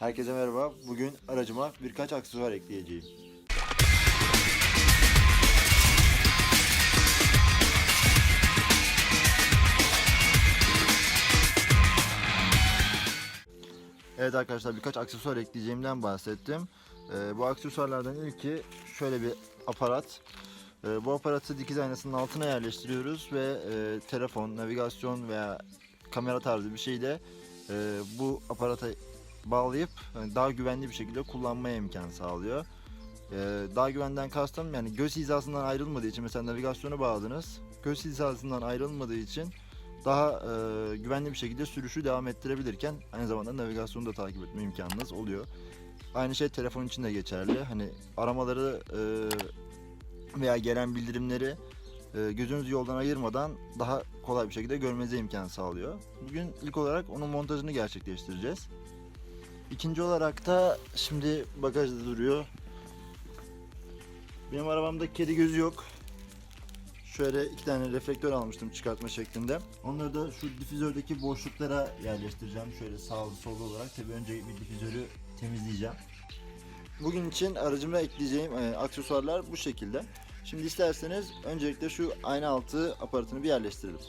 Herkese merhaba. Bugün aracıma birkaç aksesuar ekleyeceğim. Evet arkadaşlar birkaç aksesuar ekleyeceğimden bahsettim. Ee, bu aksesuarlardan ilki şöyle bir aparat. Ee, bu aparatı dikiz aynasının altına yerleştiriyoruz ve e, telefon, navigasyon veya kamera tarzı bir şeyle e, bu aparata bağlayıp hani daha güvenli bir şekilde kullanmaya imkan sağlıyor. Ee, daha güvenden kastım yani göz hizasından ayrılmadığı için mesela navigasyona bağladınız. Göz hizasından ayrılmadığı için daha e, güvenli bir şekilde sürüşü devam ettirebilirken aynı zamanda navigasyonu da takip etme imkanınız oluyor. Aynı şey telefon için de geçerli. Hani aramaları e, veya gelen bildirimleri e, gözünüzü yoldan ayırmadan daha kolay bir şekilde görmenize imkan sağlıyor. Bugün ilk olarak onun montajını gerçekleştireceğiz. İkinci olarak da şimdi bagajda duruyor. Benim arabamda kedi gözü yok. Şöyle iki tane reflektör almıştım çıkartma şeklinde. Onları da şu difüzördeki boşluklara yerleştireceğim. Şöyle sağlı sollu olarak. Tabii önce bir difüzörü temizleyeceğim. Bugün için aracıma ekleyeceğim e, aksesuarlar bu şekilde. Şimdi isterseniz öncelikle şu ayna altı aparatını bir yerleştirelim.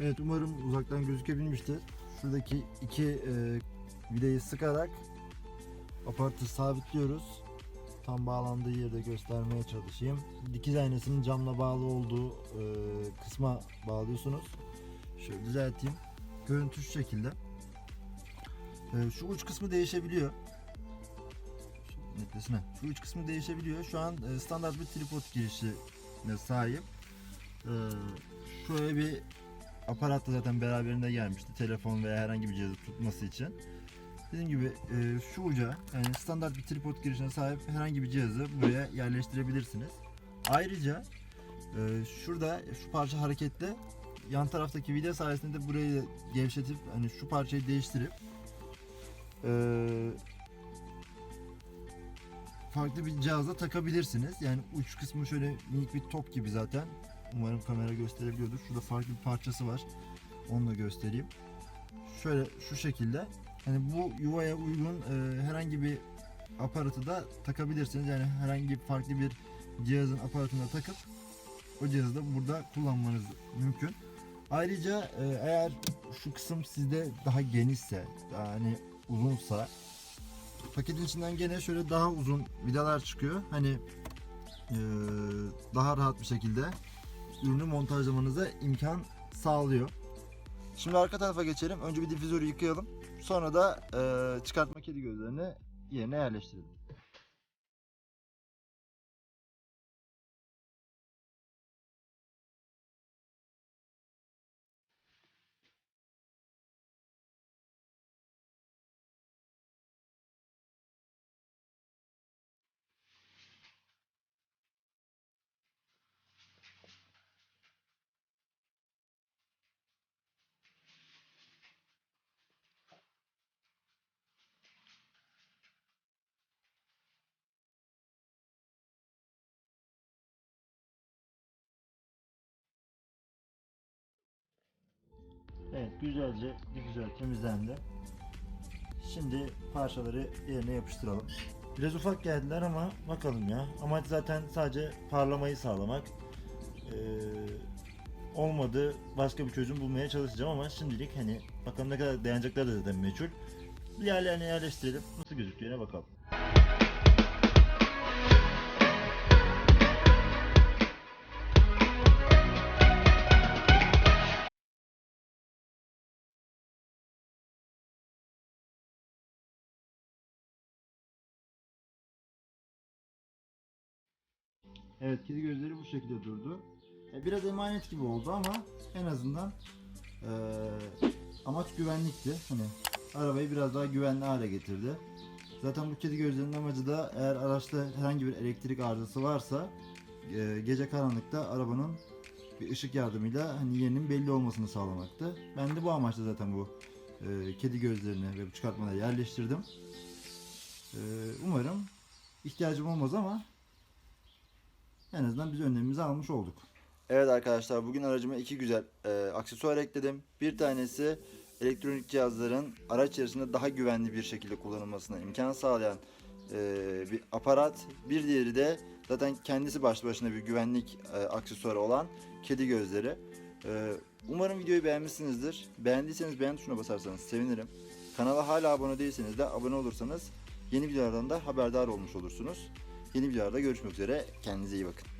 Evet umarım uzaktan gözükebilmiştir. Şuradaki iki e, vidayı sıkarak aparatı sabitliyoruz. Tam bağlandığı yerde göstermeye çalışayım. Dikiz aynasının camla bağlı olduğu e, kısma bağlıyorsunuz. Şöyle düzelteyim. Görüntü şu şekilde. E, şu uç kısmı değişebiliyor. Ha. Şu uç kısmı değişebiliyor. Şu an e, standart bir tripod girişine sahip. E, şöyle bir aparat da zaten beraberinde gelmişti. Telefon veya herhangi bir cihazı tutması için. Dediğim gibi e, şu uca yani standart bir tripod girişine sahip herhangi bir cihazı buraya yerleştirebilirsiniz. Ayrıca e, şurada şu parça hareketli yan taraftaki vida sayesinde de burayı gevşetip hani şu parçayı değiştirip e, farklı bir cihaza takabilirsiniz. Yani uç kısmı şöyle minik bir top gibi zaten. Umarım kamera gösterebiliyordur. Şurada farklı bir parçası var. Onu da göstereyim. Şöyle şu şekilde. Hani bu yuvaya uygun e, herhangi bir aparatı da takabilirsiniz. Yani herhangi farklı bir cihazın aparatına takıp o cihazı da burada kullanmanız mümkün. Ayrıca e, eğer şu kısım sizde daha genişse, daha hani uzunsa paketin içinden gene şöyle daha uzun vidalar çıkıyor. Hani e, daha rahat bir şekilde ürünü montajlamanıza imkan sağlıyor. Şimdi arka tarafa geçelim. Önce bir difüzörü yıkayalım. Sonra da e, çıkartma kedi gözlerini yerine yerleştirelim. Evet güzelce difüzör temizlendi. Şimdi parçaları yerine yapıştıralım. Biraz ufak geldiler ama bakalım ya. Amaç zaten sadece parlamayı sağlamak. Ee, olmadı başka bir çözüm bulmaya çalışacağım ama şimdilik hani bakalım ne kadar dayanacakları da zaten meçhul. Yerlerine yerleştirelim. Nasıl gözüktüğüne bakalım. Evet kedi gözleri bu şekilde durdu. E, Biraz emanet gibi oldu ama en azından e, amaç güvenlikti. Hani arabayı biraz daha güvenli hale getirdi. Zaten bu kedi gözlerinin amacı da eğer araçta herhangi bir elektrik arızası varsa e, gece karanlıkta arabanın bir ışık yardımıyla hani yerinin belli olmasını sağlamaktı. Ben de bu amaçla zaten bu e, kedi gözlerini ve bu çıkartmaları yerleştirdim. E, umarım ihtiyacım olmaz ama en azından biz önlemimizi almış olduk. Evet arkadaşlar bugün aracıma iki güzel e, aksesuar ekledim. Bir tanesi elektronik cihazların araç içerisinde daha güvenli bir şekilde kullanılmasına imkan sağlayan e, bir aparat. Bir diğeri de zaten kendisi başlı başına bir güvenlik e, aksesuarı olan kedi gözleri. E, umarım videoyu beğenmişsinizdir. Beğendiyseniz beğen tuşuna basarsanız sevinirim. Kanala hala abone değilseniz de abone olursanız yeni videolardan da haberdar olmuş olursunuz. Yeni videolarda görüşmek üzere. Kendinize iyi bakın.